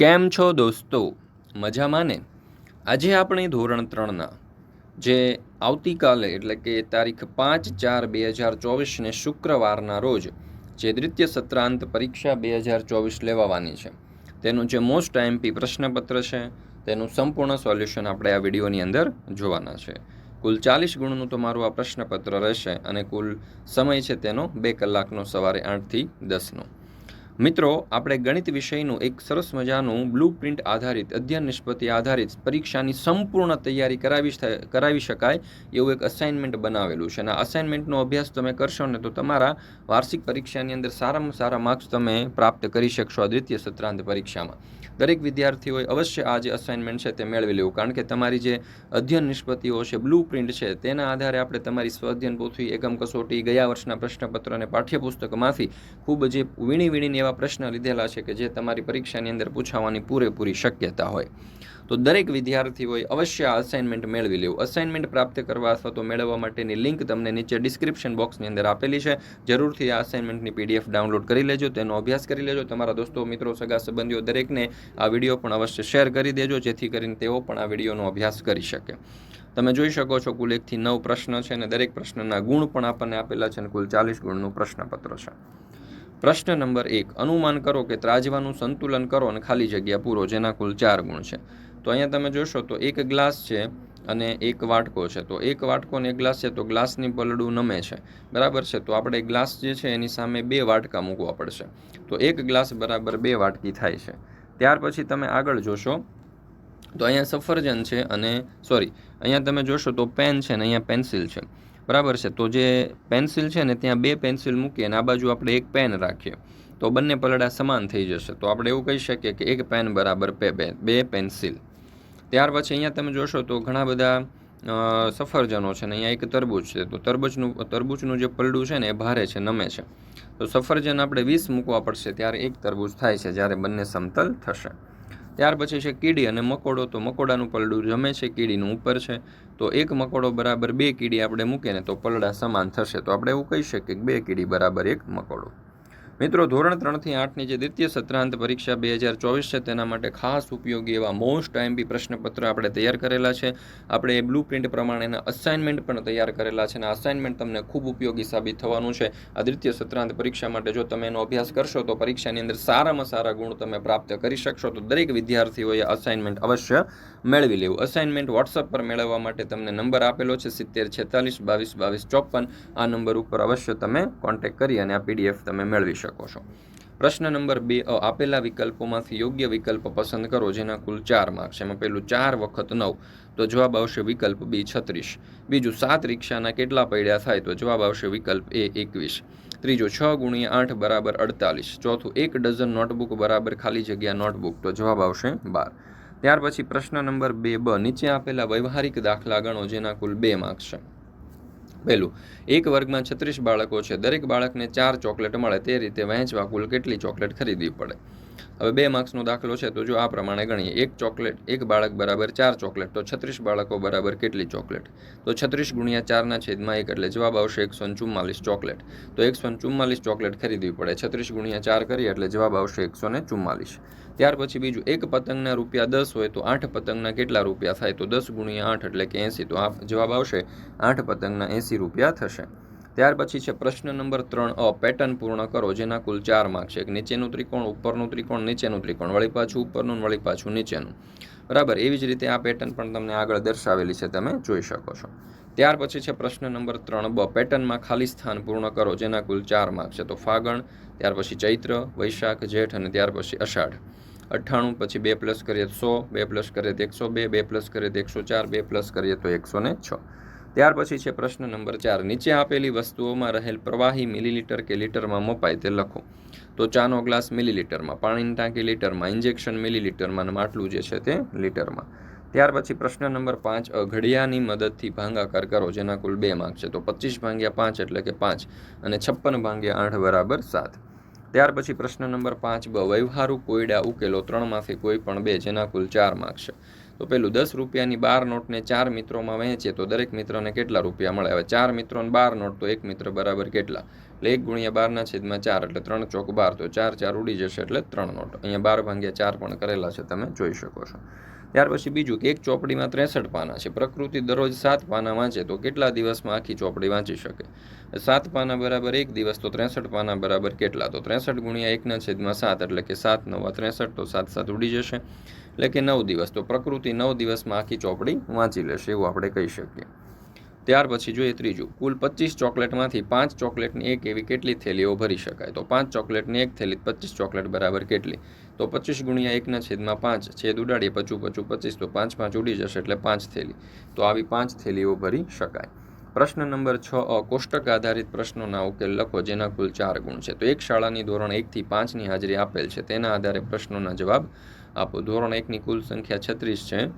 કેમ છો દોસ્તો? મજામાં ને? આજે આપણે ધોરણ ત્રણના, જે આવતીકાલે એટલે કે તારીખ પાંચ ચાર બે હજાર ચોવીસને શુક્રવારના રોજ, જે દ્વિતીય સત્રાંત પરીક્ષા બે હજાર ચોવીસ લેવાવાની છે. તેનું જે મોસ્ટ આઈએમપી પ્રશ્નપત્ર છે, તેનું સંપૂર્ણ સોલ્યુશન આપણે આ વિડીયોની અંદર જોવાના છે. કુલ ચાલીસ ગુણનું તમારું આ પ્રશ્નપત્ર રહેશે અને કુલ સમય છે તેનો બે કલાકનો, સવારે આઠથી દસનો. મિત્રો, આપણે ગણિત વિષયનું એક સરસ મજાનું બ્લુ પ્રિન્ટ આધારિત, અધ્યયન નિષ્પત્તિ આધારિત પરીક્ષાની સંપૂર્ણ તૈયારી કરાવી કરાવી શકાય એવું એક અસાઇનમેન્ટ બનાવેલું છે. અને અસાઇનમેન્ટનો અભ્યાસ તમે કરશો ને તો તમારા વાર્ષિક પરીક્ષાની અંદર સારામાં સારા માર્ક્સ તમે પ્રાપ્ત કરી શકશો દ્વિતીય સત્રાંત પરીક્ષામાં. દરેક વિદ્યાર્થીઓએ અવશ્ય આ જે અસાઇનમેન્ટ છે તે મેળવી લેવું. કારણ કે તમારી જે અધ્યયન નિષ્પત્તિઓ છે બ્લુ પ્રિન્ટ છે, તેના આધારે આપણે તમારી સ્વઅધ્યયન પોથી એકમ કસોટી, ગયા વર્ષના પ્રશ્નપત્ર અને પાઠ્યપુસ્તકમાંથી ખૂબ જે વીણી વીણીને એવા પ્રશ્ન લીધેલા છે કે જે તમારી પરીક્ષાની અંદર પૂછાવાની પૂરેપૂરી શક્યતા હોય. તો દરેક વિદ્યાર્થીઓએ અવશ્ય આ અસાઇનમેન્ટ મેળવી લેવું. અસાઇનમેન્ટ પ્રાપ્ત કરવા અથવા તો મેળવવા માટેની લિંક તમને નીચે ડિસ્ક્રિપ્શન બોક્સની અંદર આપેલી છે. જરૂરથી આ અસાઇનમેન્ટની પીડીએફ ડાઉનલોડ કરી લેજો, તેનો અભ્યાસ કરી લેજો. તમારા દોસ્તો, મિત્રો સગા સંબંધીઓ દરેકને આ વીડિયો પણ અવશ્ય શેર કરી દેજો, જેથી કરીને તેઓ પણ આ વિડીયોનો અભ્યાસ કરી શકે. તમે જોઈ શકો છો, કુલ એકથી નવ પ્રશ્ન છે અને દરેક પ્રશ્નના ગુણ પણ આપણને આપેલા છે અને કુલ ચાલીસ ગુણનું પ્રશ્નપત્ર છે. પ્રશ્ન નંબર એક, અનુમાન કરો કે ત્રાજવાનું સંતુલન કરો અને ખાલી જગ્યા પૂરો, જેના કુલ ચાર ગુણ છે. તો અહીંયા તમે જોશો તો એક ગ્લાસ છે અને એક વાટકો છે. તો એક વાટકો અને એક ગ્લાસ છે તો ગ્લાસની પલડું નમે છે. બરાબર છે? તો આપણે ગ્લાસ જે છે એની સામે બે વાટકા મૂકવા પડશે. તો એક ગ્લાસ બરાબર બે વાટકી થાય છે. ત્યાર પછી તમે આગળ જોશો, તો અહીંયા સફરજન છે અને સોરી અહીંયા તમે જોશો તો પેન છે ને અહીંયા પેન્સિલ છે. બરાબર છે? તો જે પેન્સિલ છે ને ત્યાં બે પેન્સિલ મૂકીએ અને આ બાજુ આપણે એક પેન રાખીએ, તો બંને પલડા સમાન થઈ જશે. તો આપણે એવું કહી શકીએ કે એક પેન બરાબર બે પેન્સિલ. ત્યાર પછી અહીંયા તમે જોશો તો ઘણા બધા સફરજનો છે ને અહીંયા એક તરબૂચ છે. તો તરબૂચનું તરબૂચનું જે પલડું છે ને એ ભારે છે, નમે છે. તો સફરજન આપણે વીસ મૂકવા પડશે ત્યારે એક તરબૂચ થાય છે જ્યારે બંને સમતલ થશે. ત્યાર પછી છે કીડી અને મકોડો. તો મકોડાનું પલડું જમે છે, કીડીનું ઉપર છે. તો એક મકોડો બરાબર બે કીડી આપણે મૂકીએ ને તો પલડા સમાન થશે. તો આપણે એવું કહી શકીએ કે બે કીડી બરાબર એક મકોડો. મિત્રો, ધોરણ ત્રણથી આઠની જે દ્વિતીય સત્રાંત પરીક્ષા બે હજાર ચોવીસ છે, તેના માટે ખાસ ઉપયોગી એવા મોસ્ટ એમપી પ્રશ્નપત્ર આપણે તૈયાર કરેલા છે. આપણે એ બ્લુ પ્રિન્ટ પ્રમાણેના અસાઇનમેન્ટ પણ તૈયાર કરેલા છે અને અસાઇનમેન્ટ તમને ખૂબ ઉપયોગી સાબિત થવાનું છે. આ દ્વિતીય સત્રાંત પરીક્ષા માટે જો તમે એનો અભ્યાસ કરશો, તો પરીક્ષાની અંદર સારામાં સારા ગુણ તમે પ્રાપ્ત કરી શકશો. તો દરેક વિદ્યાર્થીઓએ અસાઇનમેન્ટ અવશ્ય મેળવી લેવું. અસાઇનમેન્ટ વોટ્સઅપ પર મેળવવા માટે તમને નંબર આપેલો છે, સિત્તેર, છેતાલીસ, બાવીસ બાવીસ, ચોપન. આ નંબર ઉપર અવશ્ય તમે કોન્ટેક્ટ કરી અને આ પીડીએફ તમે મેળવી શકો. છો. પ્રશ્ન નંબર બે આપેલા વિકલ્પોમાંથી યોગ્ય વિકલ્પ પસંદ કરો, જેના કુલ ચાર માર્ક્સ એમાં પહેલું ચાર, વખત નવ. તો જવાબ આવશે વિકલ્પ બી, છત્રીસ. બીજું સાત રિક્ષાના કેટલા પૈડ્યા થાય? તો જવાબ આવશે વિકલ્પ એ, એકવીસ. ત્રીજો છ ગુણ્યા આઠ બરાબર અડતાલીસ. ચોથું એક ડઝન નોટબુક બરાબર ખાલી જગ્યા નોટબુક. તો જવાબ આવશે બાર. ત્યાર પછી પ્રશ્ન નંબર બે, બ, નીચે આપેલા વ્યવહારિક દાખલા ગણો જેના કુલ બે માર્ક્સ છે. પહેલું, એક વર્ગમાં છત્રીસ બાળકો છે. દરેક બાળકને ચાર ચોકલેટ મળે, તે રીતે વહેંચવા કુલ કેટલી ચોકલેટ ખરીદવી પડે? હવે બે માર્ક્સનો દાખલો છે, તો જો આ પ્રમાણે ગણીએ. એક ચોકલેટ, એક બાળક બરાબર ચાર ચોકલેટ, તો છત્રીસ બાળકો બરાબર કેટલી ચોકલેટ? તો છત્રીસ ગુણ્યા ચારના છેદમાં એક એટલે જવાબ આવશે એકસો ચુમ્માલીસ ચોકલેટ. તો એકસો ચુમ્માલીસ ચોકલેટ ખરીદવી પડે. છત્રીસ ગુણ્યા ચાર કરીએ એટલે જવાબ આવશે એકસો ને ચુમ્માલીસ. ત્યાર પછી બીજું, એક પતંગના રૂપિયા દસ હોય તો આઠ પતંગના કેટલા રૂપિયા થાય? તો દસ ગુણ્યા આઠ એટલે કે એંસી. તો આ જવાબ આવશે આઠ પતંગના એંસી રૂપિયા થશે. ત્યાર પછી છે પ્રશ્ન નંબર ત્રણ, અ પેટર્ન પૂર્ણ કરો, જેના કુલ ચાર માર્ક છે. નીચેનું ત્રિકોણ, ઉપરનું ત્રિકોણ, નીચેનું ત્રિકોણ. વળી પાછું ઉપરનું વળી પાછું નીચેનું. બરાબર? એવી જ રીતે આ પેટર્ન પણ તમને આગળ દર્શાવેલી છે, તમે જોઈ શકો છો. ત્યાર પછી છે પ્રશ્ન નંબર ત્રણ, બ પેટર્નમાં ખાલી સ્થાન પૂર્ણ કરો, જેના કુલ ચાર માર્ક છે. તો ફાગણ, ત્યાર પછી ચૈત્ર, વૈશાખ, જેઠ અને ત્યાર પછી અષાઢ. અઠ્ઠાણું, પછી બે પ્લસ કરીએ તો સો, બે પ્લસ કરીએ તો એકસો બે બે પ્લસ કરીએ તો એકસો ચાર, બે પ્લસ કરીએ તો એકસો ને છ. ત્યાર પછી છે પ્રશ્ન નંબર ચાર. નીચે આપેલી વસ્તુઓમાં રહેલ પ્રવાહી મિલીલીટર કે લીટરમાં મપાય તે લખો. તો ચાનો ગ્લાસ મિલીલીટરમાં, પાણીની ટાંકી લીટરમાં, ઇન્જેક્શન મિલીલીટરમાં અને માટલું જે છે તે લીટરમાં. ત્યાર પછી પ્રશ્ન નંબર પાંચ ઘડિયાની મદદથી ભાંગાકાર કરો, જેના કુલ બે માર્ક છે. તો પચીસ ભાંગ્યા પાંચ એટલે કે પાંચ અને છપ્પન ભાંગ્યા આઠ બરાબર સાત. ત્યાર પછી પ્રશ્ન નંબર પાંચ, બ, વ્યવહારુ કોયડા ઉકેલો ત્રણમાંથી કોઈ પણ બે, જેના કુલ ચાર માર્ક છે. તો પેલું દસ રૂપિયાની બાર નોટને ચાર મિત્રોમાં વહેંચે તો દરેક મિત્રને કેટલા રૂપિયા મળે? હવે ચાર મિત્રોને બાર નોટ તો એક મિત્ર બરાબર કેટલા? એટલે એક ગુણ્યા બારના છેદમાં ચાર, એટલે ત્રણ ચોક બાર, તો ચાર ચાર ઉડી જશે એટલે ત્રણ નોટ. અહીંયા બાર ભાંગ્યા ચાર પણ કરેલા છે, તમે જોઈ શકો છો. ત્યાર પછી બીજું કે એક ચોપડીમાં ત્રેસઠ પાના છે. પ્રકૃતિ દરરોજ સાત પાના વાંચે તો કેટલા દિવસમાં આખી ચોપડી વાંચી શકે? સાત પાના બરાબર એક દિવસ તો ત્રેસઠ પાના બરાબર કેટલા? તો ત્રેસઠ ગુણ્યા એકના છેદમાં સાત, એટલે કે સાત નવા ત્રેસઠ, તો સાત સાત ઉડી જશે. એટલે કે નવ દિવસ. તો પ્રકૃતિ નવ દિવસમાં આખી ચોપડી વાંચી લેશે એવું આપણે કહી શકીએ. ત્યાર પછી જોઈએ ત્રીજું. કુલ પચીસ ચોકલેટમાંથી પાંચ ચોકલેટની એક એવી કેટલી થેલીઓ ભરી શકાય? તો પાંચ ચોકલેટની એક થેલી પચીસ ચોકલેટ બરાબર કેટલી? તો પચીસ ગુણ્યા એકના છેદમાં પાંચ. છેદ ઉડાડીએ પચું પચું પચીસ, તો પાંચ પાંચ ઉડી જશે એટલે પાંચ થેલી. તો આવી પાંચ થેલીઓ ભરી શકાય. પ્રશ્ન નંબર છ, અ, કોષ્ટક આધારિત પ્રશ્નોના ઉકેલ લખો જેના કુલ ચાર ગુણ છે. તો એક શાળાની ધોરણ એકથી પાંચની હાજરી આપેલ છે. તેના આધારે પ્રશ્નોના જવાબ આપો ધોરણ એકની કુલ સંખ્યા છત્રીસ છે,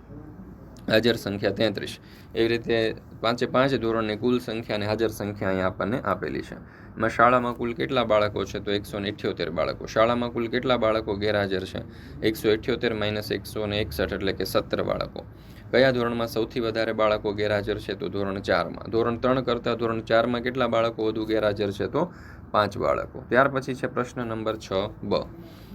હાજર સંખ્યા તેત્રીસ. એવી રીતે પાંચે પાંચ ધોરણની કુલ સંખ્યા અને હાજર સંખ્યા અહીંયા આપણને આપેલી છે. એમાં શાળામાં કુલ કેટલા બાળકો છે તો એકસો અઠ્યોતેર બાળકો. શાળામાં કુલ કેટલા બાળકો ગેરહાજર છે? એકસો અઠ્યોતેર માઇનસ એકસો ને એકસઠ એટલે કે સત્તર બાળકો. કયા ધોરણમાં સૌથી વધારે બાળકો ગેરહાજર છે તો ધોરણ ચારમાં. ધોરણ ત્રણ કરતાં ધોરણ ચારમાં કેટલા બાળકો વધુ ગેરહાજર છે તો પાંચ બાળકો. ત્યાર પછી છે પ્રશ્ન નંબર છ, બ.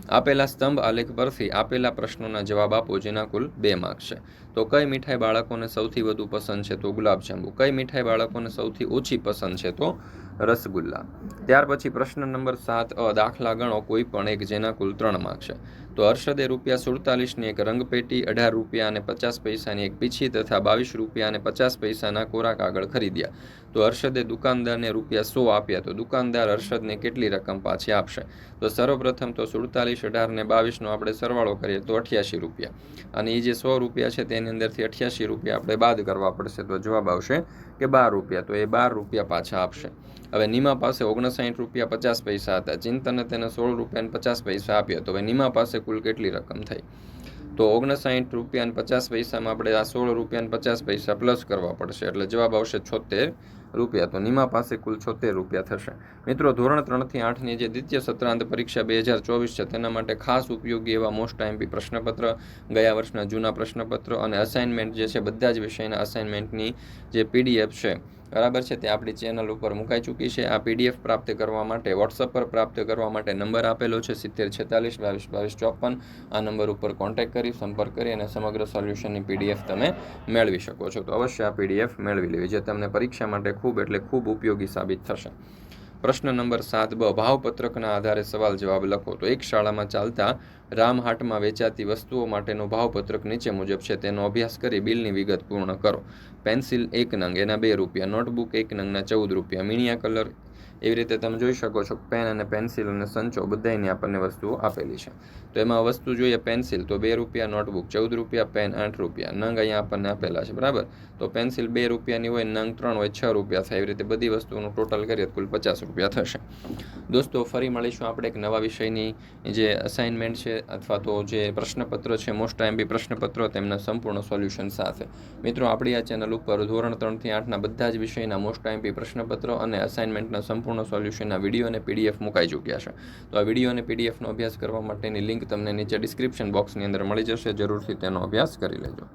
આપેલા સ્તંભ આલેખ પરથી આપેલા પ્રશ્નોના જવાબ આપો, જેના કુલ બે માર્ક છે. તો કઈ મીઠાઈ બાળકોને સૌથી વધુ પસંદ છે તો ગુલાબજાંબુ. કઈ મીઠાઈ બાળકોને સૌથી ઓછી પસંદ છે તો રસગુલ્લા. ત્યાર પછી પ્રશ્ન નંબર સાત, અ, દાખલા ગણો કોઈ પણ એક જેના કુલ ત્રણ માર્ક છે. તો હર્ષદે રૂપિયા સુડતાલીસની એક રંગપેટી, અઢાર રૂપિયા અને પચાસ પૈસાની એક પીછી તથા બાવીસ રૂપિયા અને પચાસ પૈસાના કોરા કાગળ ખરીદ્યા. તો હર્ષદે દુકાનદારને રૂપિયા સો આપ્યા. તો દુકાનદાર હર્ષદને કેટલી રકમ પાછી આપશે? તો સર્વપ્રથમ તો સુડતાલીસ, અઢાર ને બાવીસનો આપણે સરવાળો કરીએ તો અઠ્યાસી રૂપિયા. અને એ જે સો રૂપિયા છે તેની અંદરથી અઠ્યાસી રૂપિયા આપણે બાદ કરવા પડશે. તો જવાબ આવશે કે બાર રૂપિયા, તો એ બાર રૂપિયા પાછા આપશે. હવે નીમા પાસે ઓગણસાઠ રૂપિયા પચાસ પૈસા હતા. ચિંતને તેને સોળ રૂપિયા પચાસ પૈસા આપ્યા. તો હવે નીમા પાસે કુલ કેટલી રકમ થઈ? તો ઓગણસાઠ રૂપિયા પચાસ પૈસામાં આપણે આ સોળ રૂપિયા પચાસ પૈસા પ્લસ કરવા પડશે. એટલે જવાબ આવશે છોતેર રૂપિયા તો નિમા પાસે કુલ છોતેર રૂપિયા થશે. મિત્રો, ધોરણ ત્રણથી આઠની જે દ્વિતીય સત્રાંત પરીક્ષા બે હજાર ચોવીસ છે, તેના માટે ખાસ ઉપયોગી એવા મોસ્ટ આઈમ્પી પ્રશ્નપત્ર, ગયા વર્ષના જૂના પ્રશ્નપત્ર અને અસાઇનમેન્ટ જે છે, બધા જ વિષયના અસાઇનમેન્ટની જે પીડીએફ છે બરાબર છે? તે આપણી ચેનલ ઉપર મુકાઈ ચૂકી છે. આ પીડીએફ પ્રાપ્ત કરવા માટે વોટ્સઅપ પર પ્રાપ્ત કરવા માટે નંબર આપેલો છે, સિત્તેર છેતાલીસ, બાવીસ બાવીસ, ચોપન. આ નંબર ઉપર કોન્ટેક્ટ કરી, સંપર્ક કરી અને સમગ્ર સોલ્યુશનની પીડીએફ તમે મેળવી શકો છો. તો અવશ્ય આ પીડીએફ મેળવી લેવી, જે તમને પરીક્ષા માટે ખૂબ એટલે ખૂબ ઉપયોગી સાબિત થશે. પ્રશ્ન નંબર સાત, બ, ભાવપત્રકના આધારે સવાલ જવાબ લખો. તો એક શાળામાં ચાલતા રામહાટમાં વેચાતી વસ્તુઓ માટેનો ભાવપત્રક નીચે મુજબ છે. તેનો અભ્યાસ કરી બિલની વિગત પૂર્ણ કરો. પેન્સિલ એક નંગ, એના બે રૂપિયા. નોટબુક એક નંગના ચૌદ રૂપિયા. મીણિયા કલર એવી રીતે તમે જોઈ શકો છો, પેન અને પેન્સિલ અને સંચો બધાની આપણને વસ્તુઓ આપેલી છે. તો એમાં વસ્તુ જોઈએ પેન્સિલ, તો બે રૂપિયા નોટબુક, ચૌદ રૂપિયા પેન, આઠ રૂપિયા. નંગ અહીંયા આપણને આપેલા છે, બરાબર? તો પેન્સિલ બે રૂપિયાની હોય, નંગ ત્રણ હોય, છ રૂપિયા થાય. એવી રીતે બધી વસ્તુનું ટોટલ કરીએ કુલ પચાસ રૂપિયા થશે. દોસ્તો, ફરી મળીશું આપણે એક નવા વિષયની જે અસાઇનમેન્ટ છે અથવા તો જે પ્રશ્નપત્ર છે મોસ્ટ ટાઈમ બી પ્રશ્નપત્રો, તેમના સંપૂર્ણ સોલ્યુશન સાથે. મિત્રો, આપણી આ ચેનલ ઉપર ધોરણ ત્રણથી આઠના બધા જ વિષયના મોસ્ટ ટાઈમ બી પ્રશ્નપત્રો અને અસાઇનમેન્ટના સંપૂર્ણ સંપૂર્ણ સોલ્યુશનના વીડિયો અને પીડીએફ મુકાઈ ચૂક્યા છે. તો આ વીડિયો અને પીડીએફનો અભ્યાસ કરવા માટેની લિંક તમને નીચે ડિસ્ક્રિપ્શન બોક્સની અંદર મળી જશે. જરૂરથી તેનો અભ્યાસ કરી લેજો.